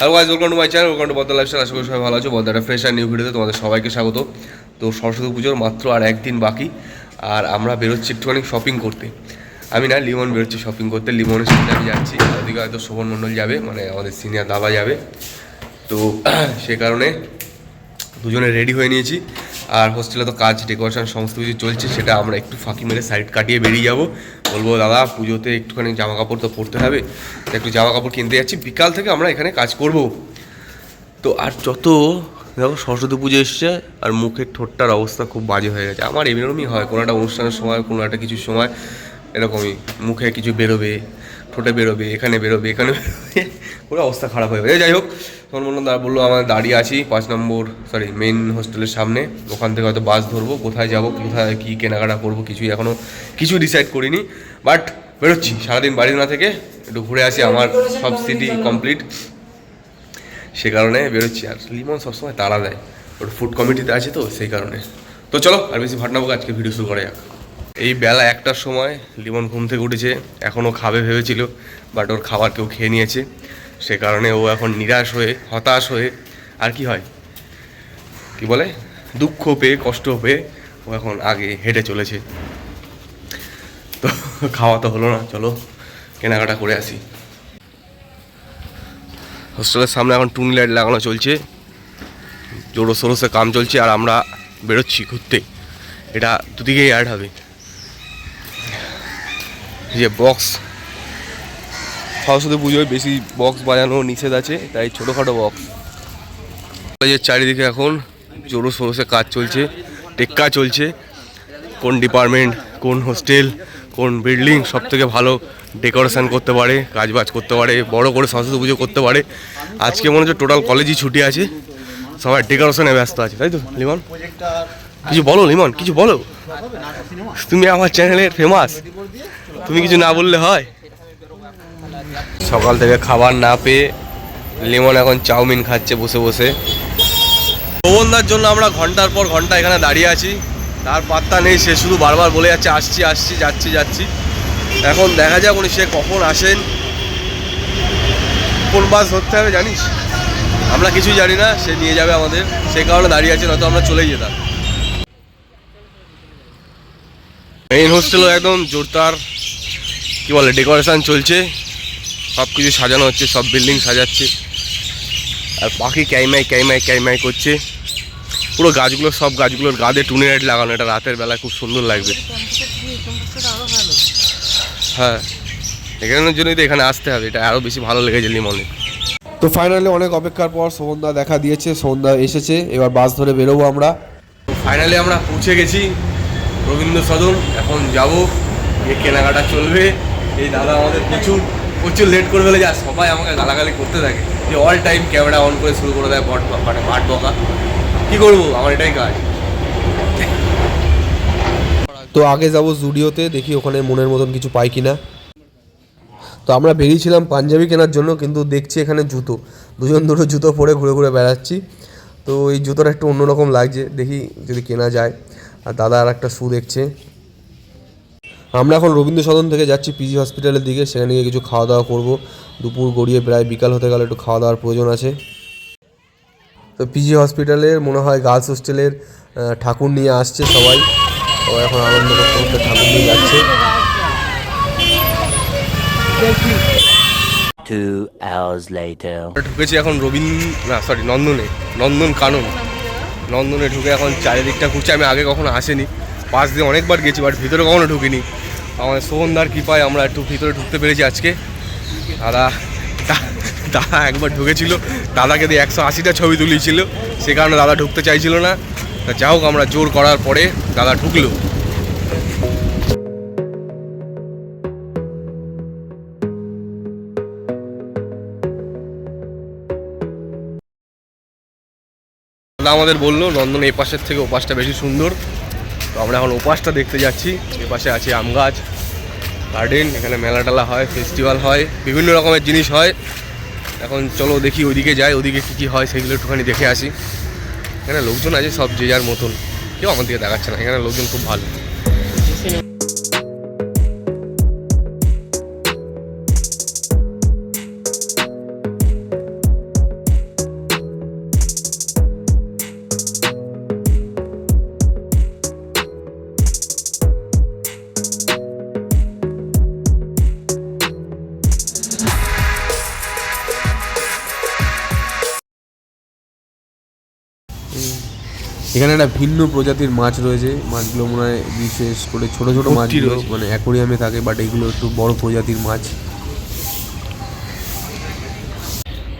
Hello guys welcome to my channel welcome to বদ্দা lifestyle আশা করি সবাই ভালো আছো। বদ্দাটা ফ্রেশ আর নিউ ভিডিওতে তোমাদের সবাইকে স্বাগত। তো সরস্বতী পুজোর মাত্র আর একদিন বাকি, আর আমরা বেরোচ্ছি একটুখানি শপিং করতে। আমি না, লিমন বেরোচ্ছি শপিং করতে। লিমনের সাথে আমি যাচ্ছি। ওদিকে হয়তো শোভন মণ্ডল যাবে মানে আমাদের সিনিয়র দাদা যাবে। তো সে কারণে দুজনে রেডি হয়ে নিয়েছি। আর হোস্টেলে তো কাজ ডেকোরেশন সমস্ত কিছু চলছে, সেটা আমরা একটু ফাঁকি মেরে সাইড কাটিয়ে বেরিয়ে যাব। বলব, দাদা, পুজোতে একটুখানি জামা কাপড় তো পরতে হবে। একটু জামা কাপড় কিনতে যাচ্ছি। বিকাল থেকে আমরা এখানে কাজ করব। তো আর যত, দেখো, সরস্বতী পুজো এসছে, আর মুখের ঠোঁটটার অবস্থা খুব বাজে হয়ে গেছে। আমার এরকমই হয়, কোনো একটা অনুষ্ঠানের সময়, কোনো একটা কিছু সময়, এরকমই মুখে কিছু বেরোবে। ঠোঁটে বেরোবে, এখানে বেরোবে এখানে বেরোবে। পুরো অবস্থা খারাপ হয়ে যাবে। যাই হোক তখন বললাম দাদা বলল, আমার দাঁড়িয়ে আছি পাঁচ নম্বর সরি মেন হোস্টেলের সামনে। ওখান থেকে হয়তো বাস ধরবো। কোথায় যাব, কোথায় কী কেনাকাটা করব, কিছুই এখনও কিছু ডিসাইড করিনি। বাট বেরোচ্ছি। সারাদিন বাড়ি না থেকে একটু ঘুরে আসি। আমার সব সিটি কমপ্লিট সে কারণে বেরোচ্ছি। আর লিমন সবসময় তাড়া দেয়। ওটা ফুড কমিটিতে আছে তো, সেই কারণে। তো চলো, আর বেশি ভাটনাবো আজকে ভিডিও শুরু করা যাক। এই বেলা একটার সময় লিমন ঘুম থেকে উঠেছে এখনও খাবে ভেবেছিল বাট ওর খাবার কেউ খেয়ে নিয়েছে। সে কারণে ও এখন নিরাশ হয়ে, হতাশ হয়ে, আর কি হয়? কি বলে? দুঃখ পেয়ে, কষ্ট পেয়ে ও এখন আগে হেঁটে চলেছে। তো খাওয়া তো হলো না, চলো কেনাকাটা করে আসি। হোস্টেলের সামনে এখন টুনি লাইট লাগানো চলছে। জোরো সোরোসে কাম চলছে, আর আমরা বেরোচ্ছি ঘুরতে। এটা দুদিকেই অ্যাড হবে। যে বক্স সরস্বতী পুজোয় বেশি বক্স বাজানো নিষেধ আছে, তাই ছোটোখাটো বক্স কলেজের চারিদিকে এখন জোরো সোরোসে কাজ চলছে, টেক্কা চলছে। কোন ডিপার্টমেন্ট কোন হোস্টেল কোন বিল্ডিং সব থেকে ভালো ডেকোরেশন করতে পারে, কাজবাজ করতে পারে, বড় করে সরস্বতী পুজো করতে পারে। আজকে মনে হচ্ছে টোটাল কলেজই ছুটি আছে, সবাই ডেকোরেশনে ব্যস্ত আছে, তাই তো, লিমন? কিছু বলো, লিমন, কিছু বলো। তুমি আমার চ্যানেলের ফেমাস তুমি কিছু না বললে হয়? সকাল থেকে খাবার না পেয়ে লিমন এখন চাউমিন খাচ্ছে বসে বসে। প্রবন্ধার জন্য আমরা ঘণ্টার পর ঘণ্টা এখানে দাঁড়িয়ে আছি। তার পাত্তা নেই, সে শুধু বারবার বলে যাচ্ছে, আসছি আসছি, যাচ্ছি যাচ্ছি। এখন দেখা যাক উনি সে কখন আসেন। কোন বাস ধরতে হবে জানিস? আমরা কিছুই জানি না, সে নিয়ে যাবে আমাদের। সে কারণে দাঁড়িয়ে আছে নয়তো আমরা চলেই যেতাম। মেইন হোস্টেলও একদম জোরদার। কি বলে ডেকোরেশন চলছে সব কিছু সাজানো হচ্ছে সব বিল্ডিং সাজাচ্ছে। আর পাখি ক্যাইমাই ক্যাইমাই ক্যাইমাই করছে। পুরো গাছগুলো সব গাছগুলোর গাদে টুনি লাইট লাগানো এটা রাতের বেলায় খুব সুন্দর লাগবে। হ্যাঁ এখানের জন্যই তো এখানে আসতে হবে এটা আরও বেশি ভালো লেগেছে লিমনে তো ফাইনালি অনেক অপেক্ষার পর সোমনদা দেখা দিয়েছে সোমনদা এসেছে এবার বাস ধরে বেরোবো আমরা। ফাইনালি আমরা পৌঁছে গেছি রবীন্দ্র সদন এখন যাব গিয়ে কেনাকাটা চলবে। এই দাদা আমাদের প্রচুর প্রচুর লেট করে ফেলে যা সবাই আমাকে গালাগালি করতে থাকে। যে অল টাইম ক্যামেরা অন করে শুরু করে দেয় বট মানে মাঠ বকা। কী করব? আমার এটাই কাজ। তো আগে যাব জুডিওতে, দেখি ওখানে মনের মতন কিছু পাই কিনা। তো আমরা বেরিয়েছিলাম পাঞ্জাবি কেনার জন্য, কিন্তু দেখছি এখানে জুতো। দুজন দুটো জুতো পরে ঘুরে ঘুরে বেড়াচ্ছি। তো এই জুতোটা একটু অন্যরকম লাগছে, দেখি যদি কেনা যায়। আর দাদা আর একটা শু দেখছে। আমরা এখন রবীন্দ্র সদন থেকে যাচ্ছি পিজি হসপিটালের দিকে সেখানে গিয়ে কিছু খাওয়া দাওয়া করব। দুপুর গড়িয়ে প্রায় বিকাল হতে গেলে একটু খাওয়া দাওয়ার প্রয়োজন আছে। তো পিজি হসপিটালের মনে হয় গার্লস হোস্টেলের ঠাকুর নিয়ে আসছে সবাই। সবাই এখন আনন্দ করতে করতে ঠাকুর নিয়ে যাচ্ছে। ঢুকেছি এখন রবীন্দ্র না সরি নন্দনে নন্দন কানন। নন্দনে ঢুকে এখন চারিদিকটা ঘুরছে। আমি আগে কখনো আসেনি। পাশ দিয়ে অনেকবার গেছি বাট ভিতরে কখনো ঢুকিনি। আমাদের সোহনদার কৃপায় আমরা একটু ভিতরে ঢুকতে পেরেছি আজকে। দাদা দাদা একবার ঢুকেছিল, দাদাকে দিয়ে একশো আশিটা ছবি তুলিয়েছিল, সে কারণে দাদা ঢুকতে চাইছিল না। তা যা হোক, আমরা জোর করার পরে দাদা ঢুকলো। দাদা আমাদের বলল, নন্দন এই পাশের থেকে ও পাশটা বেশি সুন্দর। তো আমরা এখন ওপাশটা দেখতে যাচ্ছি। এপাশে আছে আম গাছ। গার্ডেন, এখানে মেলা টেলা হয় ফেস্টিভ্যাল হয়, বিভিন্ন রকমের জিনিস হয়। এখন চলো দেখি ওইদিকে যাই ওদিকে কী কী হয় সেগুলো একটুখানি দেখে আসি। এখানে লোকজন আছে সব যে যার মতন। কেউ আমার দিকে দেখাচ্ছে না, এখানে লোকজন খুব ভালো। এখানে একটা ভিন্ন প্রজাতির মাছ রয়েছে। মাছগুলো মনে হয় বিশেষ করে ছোট ছোট মাছগুলো মানে অ্যাকোরিয়ামে থাকে বাট এগুলো একটু বড় প্রজাতির মাছ।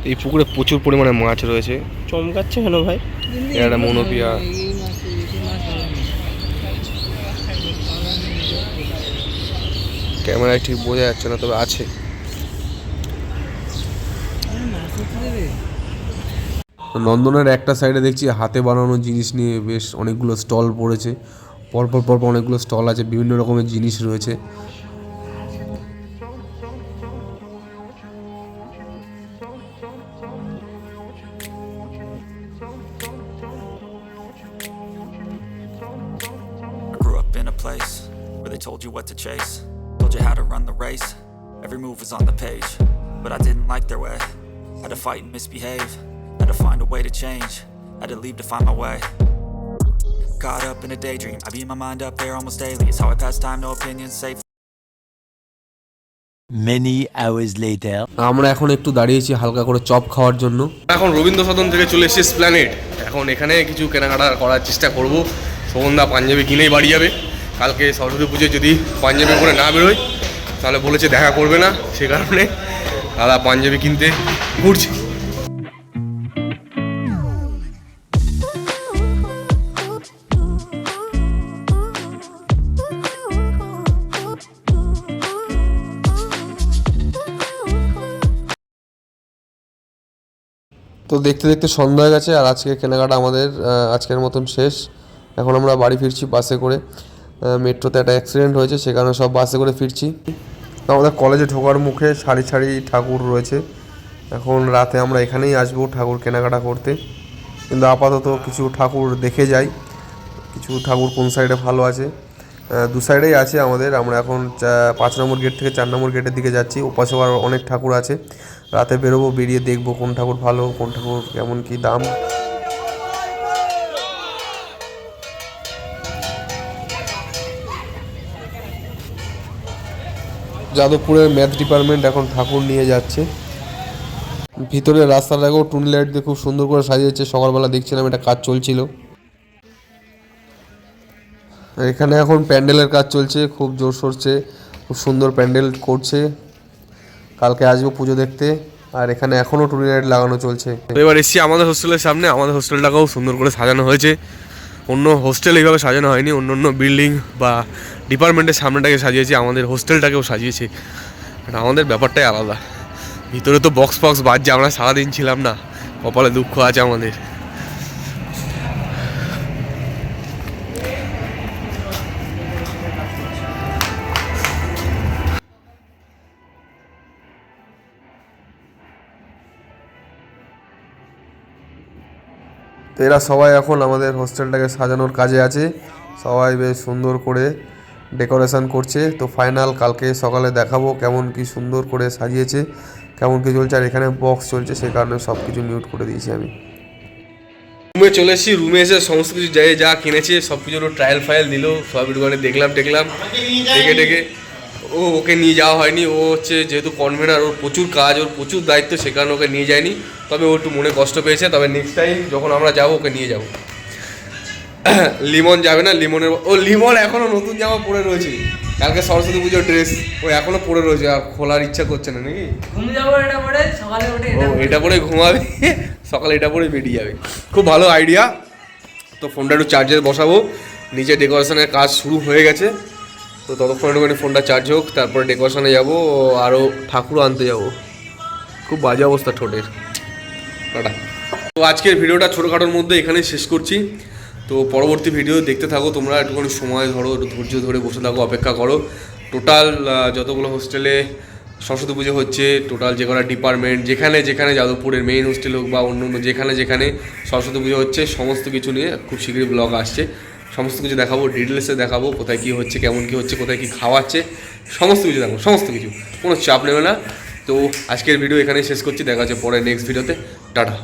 এই পুকুরে প্রচুর পরিমাণে মাছ রয়েছে। চমকাচ্ছে কেন ভাই? একটা মনোপিয়া। ক্যামেরায় ঠিক বোঝা যাচ্ছে না তবে আছে। নন্দনের একটা সাইডে দেখছি হাতে বানানো জিনিস নিয়ে বেশ অনেকগুলো স্টল পড়েছে পরপর পরপর অনেকগুলো স্টল আছে বিভিন্ন রকমের জিনিস রয়েছে Every move was on the page, but I didn't like their way. Had to fight and misbehave. Find a way to change, I had to leave to find my way. Caught up in a daydream, I beat my mind up there almost daily. It's how I pass time, no opinions, safe. Many hours later. আমরা এখন একটু দাঁড়িয়েছি হালকা করে chop খাওয়ার জন্য এখন রবীন্দ্র সদন থেকে চলে এসেছি স্প্ল্যানেট এখন এখানে কিছু কেনাকাটা করার চেষ্টা করব সোমনদা পাঞ্জাবি কিনেই বাড়ি যাবে কালকে সরস্বতী পুজোয় যদি পাঞ্জাবি পরে না বেরোয় তাহলে বলেছে দেখা করবে না সে কারণে দাদা পাঞ্জাবি কিনতে ঘুরছে তো দেখতে দেখতে সন্ধ্যা হয়ে গেছে আর আজকে কেনাকাটা আমাদের আজকের মতন শেষ। এখন আমরা বাড়ি ফিরছি বাসে করে। মেট্রোতে একটা অ্যাক্সিডেন্ট হয়েছে সেখানে সব বাসে করে ফিরছি। আমাদের কলেজে ঢোকার মুখে সারি সারি ঠাকুর রয়েছে। এখন রাতে আমরা এখানেই আসব ঠাকুর কেনাকাটা করতে। কিন্তু আপাতত কিছু ঠাকুর দেখে যাই। কিছু ঠাকুর কোন সাইডে ভালো আছে? দু সাইডেই আছে আমাদের। আমরা এখন পাঁচ নম্বর গেট থেকে চার নম্বর গেটের দিকে যাচ্ছি। ওপাশে আর অনেক ঠাকুর আছে। রাতে বেরোবো, বেরিয়ে দেখব কোন ঠাকুর ভালো, কোন ঠাকুর কেমন কি দাম। যাদবপুরের ম্যাথ ডিপার্টমেন্ট এখন ঠাকুর নিয়ে যাচ্ছে। ভিতরে রাস্তাটাকেও টুনি লাইট দিয়ে খুব সুন্দর করে সাজিয়েছে, সকালবেলা দেখছিলাম এটা কাজ চলছিল। এখানে এখন প্যান্ডেলের কাজ চলছে, খুব জোর সরছে, খুব সুন্দর প্যান্ডেল করছে। কালকে আসব পুজো দেখতে। আর এখানে এখনও টুনি লাইট লাগানো চলছে। এবার এসেছি আমাদের হোস্টেলের সামনে। আমাদের হোস্টেলটাকেও সুন্দর করে সাজানো হয়েছে। অন্য হোস্টেল এইভাবে সাজানো হয়নি, অন্য অন্য বিল্ডিং বা ডিপার্টমেন্টের সামনেটাকে সাজিয়েছে, আমাদের হোস্টেলটাকেও সাজিয়েছে। আমাদের ব্যাপারটাই আলাদা। ভিতরে তো বক্স ফক্স বাজছে, আমরা সারাদিন ছিলাম না। কপালে দুঃখ আছে আমাদের। তো এরা সবাই এখন আমাদের হোস্টেলটাকে সাজানোর কাজে আছে। সবাই বেশ সুন্দর করে ডেকোরেশন করছে। তো ফাইনাল কালকে সকালে দেখাবো কেমন কি সুন্দর করে সাজিয়েছে, কেমন কি চলছে, আর এখানে বক্স চলছে, সেই কারণে সব কিছু মিউট করে দিয়েছি আমি। রুমে চলে এসেছি, রুমে এসে সমস্ত কিছু যাই যা কিনেছে সব কিছুর ট্রায়াল ফায়াল দিল, সব একটুখানি দেখলাম দেখলাম ডেকে ডেকে ও ওকে নিয়ে যাওয়া হয়নি, ও হচ্ছে যেহেতু কনভেনার ওর প্রচুর কাজ, ওর প্রচুর দায়িত্ব, সে কারণে ওকে নিয়ে যায়নি। তবে ও একটু মনে কষ্ট পেয়েছে তবে নেক্সট টাইম যখন আমরা যাব ওকে নিয়ে যাব। লিমন যাবে না লিমনের ও লিমন এখনও নতুন জামা পরে রয়েছে। কালকে সরস্বতী পুজোর ড্রেস ও এখনও পরে রয়েছে আর খোলার ইচ্ছা করছে না নাকি? ঘুম যাব এটা পরে সকালে উঠে ও এটা পরে ঘুমাবে সকালে এটা পরে বেরিয়ে যাবে। খুব ভালো আইডিয়া তো ফোনটা একটু চার্জে বসাবো। নিচে ডেকোরেশনের কাজ শুরু হয়ে গেছে। তো ততক্ষণ একটুখানি ফোনটা চার্জ হোক তারপরে ডেকোরেশনে যাব আরও ঠাকুর আনতে যাব। খুব বাজে অবস্থা ঠোঁটের। টাটা। তো আজকের ভিডিওটা ছোটোখাটোর মধ্যে এখানেই শেষ করছি। তো পরবর্তী ভিডিও দেখতে থাকো তোমরা, একটুখানি সময় ধরো ধৈর্য ধরে বসে থাকো, অপেক্ষা করো। টোটাল যতগুলো হোস্টেলে সরস্বতী পুজো হচ্ছে টোটাল যে কটা ডিপার্টমেন্ট যেখানে যেখানে যাদবপুরের মেইন হোস্টেল হোক বা অন্য অন্য যেখানে যেখানে সরস্বতী পুজো হচ্ছে, সমস্ত কিছু নিয়ে খুব শীঘ্রই ব্লগ আসছে। সমস্ত কিছু দেখাবো ডিটেলসে দেখাবো, কোথায় কী হচ্ছে, কেমন কী হচ্ছে, কোথায় কী খাওয়াচ্ছে, সমস্ত কিছু দেখাবো, সমস্ত কিছু, কোনো চাপ নেবে না। তো আজকের ভিডিও এখানেই শেষ করছি, দেখা হচ্ছে পরে নেক্সট ভিডিওতে টাটা